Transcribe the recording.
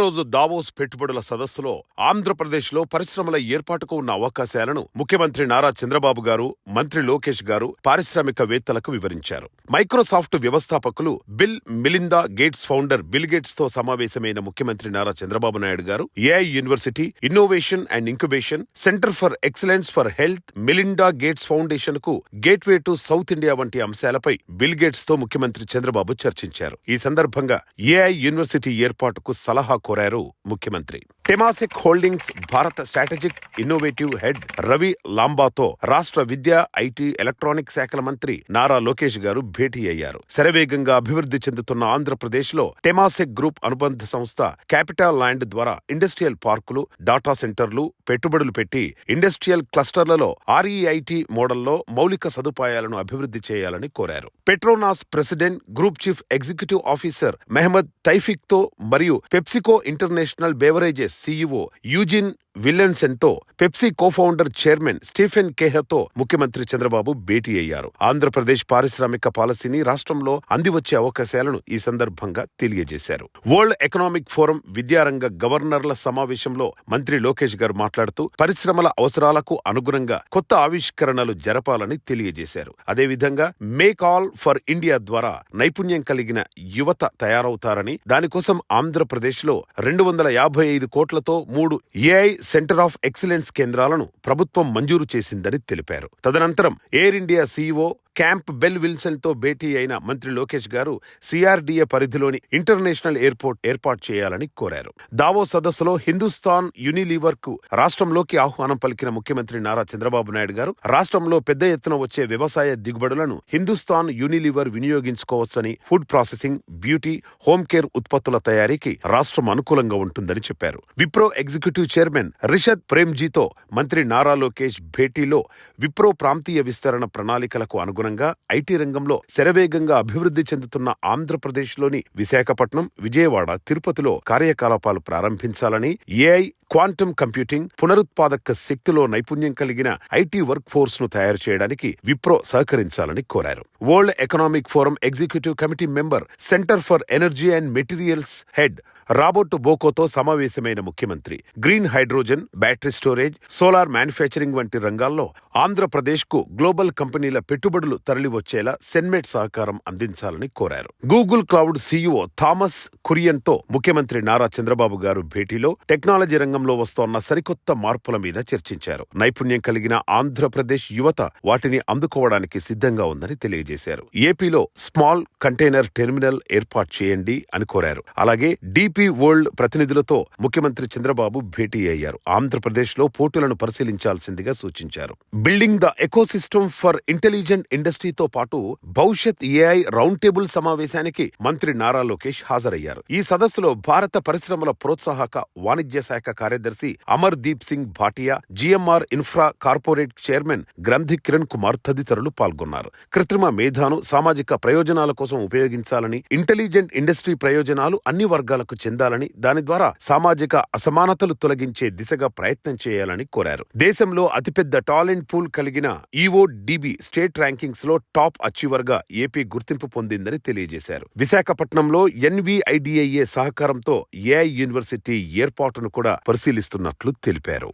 రోజు దావోస్ పెట్టుబడుల సదస్సులో ఆంధ్రప్రదేశ్లో పరిశ్రమల ఏర్పాటుకు ఉన్న అవకాశాలను ముఖ్యమంత్రి నారా చంద్రబాబు గారు మంత్రి లోకేష్ గారు పారిశ్రామికవేత్తలకు వివరించారు. మైక్రోసాఫ్ట్ వ్యవస్థాపకులు Bill Melinda Gates founder Bill గేట్స్తో సమావేశమైన ముఖ్యమంత్రి నారా చంద్రబాబు నాయుడు గారు AI university innovation and incubation centre for excellence for health Melinda Gates ఫౌండేషన్కు gateway to south India వంటి అంశాలపై బిల్ గేట్స్తో ముఖ్యమంత్రి చంద్రబాబు చర్చించారు. ఈ సందర్భంగా ఏఐ యూనివర్సిటీ ఏర్పాటుకు సలహా కోరారు ముఖ్యమంత్రి. టెమాసెక్ హోల్డింగ్స్ భారత స్ట్రాటజిక్ ఇన్నోవేటివ్ హెడ్ రవి లాంబాతో రాష్ట్ర విద్యా ఐటీ ఎలక్ట్రానిక్ శాఖల మంత్రి నారా లోకేష్ గారు భేటీ అయ్యారు శరవేగంగా అభివృద్ధి చెందుతున్న ఆంధ్రప్రదేశ్లో టెమాసెక్ గ్రూప్ అనుబంధ సంస్థ క్యాపిటల్ ల్యాండ్ ద్వారా ఇండస్ట్రియల్ పార్కులు డాటా సెంటర్లు పెట్టుబడులు పెట్టి ఇండస్ట్రియల్ క్లస్టర్లలో ఆర్ఈఐటి మోడల్లో మౌలిక సదుపాయాలను అభివృద్ధి చేయాలని కోరారు. Petronas president group chief executive officer Mohammed తైఫిక్తో మరియు PepsiCo international beverages CEO Eugene Willemsen Pepsi cofounder chairman Stephen కేహతో ముఖ్యమంత్రి చంద్రబాబు భేటీ అయ్యారు. ఆంధ్రప్రదేశ్ పారిశ్రామిక పాలసీని రాష్ట్రంలో అందివచ్చే అవకాశాలను ఈ సందర్భంగా తెలియజేశారు. వరల్డ్ ఎకనామిక్ ఫోరం విద్యారంగ గవర్నర్ల సమావేశంలో మంత్రి లోకేష్ గారు మాట్లాడుతూ పరిశ్రమల అవసరాలకు అనుగుణంగా కొత్త ఆవిష్కరణలు జరపాలని తెలియజేశారు. అదేవిధంగా మేక్ ఆల్ ఫర్ ఇండియా ద్వారా నైపుణ్యం కలిగిన యువత తయారవుతారని దానికోసం ఆంధ్రప్రదేశ్లో రెండు వందల యాభై ఐదు కోట్లతో మూడు ఏఐ సెంటర్ ఆఫ్ ఎక్సలెన్స్ కేంద్రాలను ప్రభుత్వం మంజూరు చేసిందని తెలిపారు. తదనంతరం Air India CEO Campbell విల్సన్తో భేటీ అయిన మంత్రి లోకేష్ గారు సిఆర్డీఏ పరిధిలోని ఇంటర్నేషనల్ ఎయిర్పోర్ట్ ఏర్పాటు చేయాలని కోరారు. దావో సదస్సులో హిందుస్థాన్ యూనిలీవర్కు రాష్ట్రంలోకి ఆహ్వానం పలికిన ముఖ్యమంత్రి నారా చంద్రబాబు నాయుడు గారు రాష్ట్రంలో పెద్ద ఎత్తున వచ్చే వ్యవసాయ దిగుబడులను Hindustan Unilever వినియోగించుకోవచ్చని food processing beauty home care ఉత్పత్తుల తయారీకి రాష్ట్రం అనుకూలంగా ఉంటుందని చెప్పారు. విప్రో ఎగ్జిక్యూటివ్ చైర్మన్ రిషద్ ప్రేమ్జీతో మంత్రి నారా లోకేష్ భేటీలో విప్రో ప్రాంతీయ విస్తరణ ప్రణాళికలకు అనుగుణంగా ఐటీ రంగంలో శరవేగంగా అభివృద్ధి చెందుతున్న ఆంధ్రప్రదేశ్లోని విశాఖపట్నం విజయవాడ తిరుపతిలో కార్యకలాపాలు ప్రారంభించాలని ఏఐ క్వాంటమ్ కంప్యూటింగ్ పునరుత్పాదక శక్తిలో నైపుణ్యం కలిగిన ఐటీ వర్క్ ఫోర్స్ను తయారు చేయడానికి విప్రో సహకరించాలని కోరారు. World Economic Forum executive committee member centre for energy and materials head Robert బోకోతో సమావేశమైన ముఖ్యమంత్రి. Green hydrogen battery storage solar manufacturing వంటి రంగాల్లో ఆంధ్రప్రదేశ్కు గ్లోబల్ కంపెనీల పెట్టుబడులు తరలివచ్చేలా సెన్మేట్ సహకారం అందించాలని కోరారు. గూగుల్ క్లౌడ్ సీఈఓ థామస్ కురియన్తో ముఖ్యమంత్రి నారా చంద్రబాబు గారు భేటీలో టెక్నాలజీ రంగంలో వస్తోన్న సరికొత్త మార్పుల మీద చర్చించారు. నైపుణ్యం కలిగిన ఆంధ్రప్రదేశ్ యువత వాటిని అందుకోవడానికి సిద్ధంగా ఉందని తెలియజేశారు. ఏపీలో స్మాల్ కంటైనర్ టెర్మినల్ ఏర్పాటు చేయండి అని కోరారు. అలాగే డీపీ వరల్డ్ ప్రతినిధులతో ముఖ్యమంత్రి చంద్రబాబు భేటీ అయ్యారు. ఆంధ్రప్రదేశ్లో పోర్టులను పరిశీలించాల్సిందిగా సూచించారు. Building the ecosystem for intelligent ఇండస్ట్రీతో పాటు భవిష్యత్ ఏఐ రౌండ్ టేబుల్ సమావేశానికి మంత్రి నారా లోకేష్ హాజరయ్యారు. ఈ సదస్సులో భారత పరిశ్రమల ప్రోత్సాహక వాణిజ్య శాఖ కార్యదర్శి Amardeep Singh Bhatia GMR infra corporate chairman Granthi Kiran Kumar తదితరులు పాల్గొన్నారు. కృత్రిమ మేధాను సామాజిక ప్రయోజనాల కోసం ఉపయోగించాలని ఇంటెలిజెంట్ ఇండస్ట్రీ ప్రయోజనాలు అన్ని వర్గాలకు చెందాలని దాని ద్వారా సామాజిక అసమానతలు తొలగించే దిశగా ప్రయత్నం చేయాలని కోరారు. దేశంలో అతిపెద్ద టాలెంట్ పూల్ కలిగిన E O D B state ర్యాంకింగ్స్లో top అచీవర్గా ఏపీ గుర్తింపు పొందిందని తెలియజేశారు. విశాఖపట్నంలో ఎన్వీఐడిఐఏ సహకారంతో ఏఐ యూనివర్సిటీ ఏర్పాటును కూడా పరిశీలిస్తున్నట్లు తెలిపారు.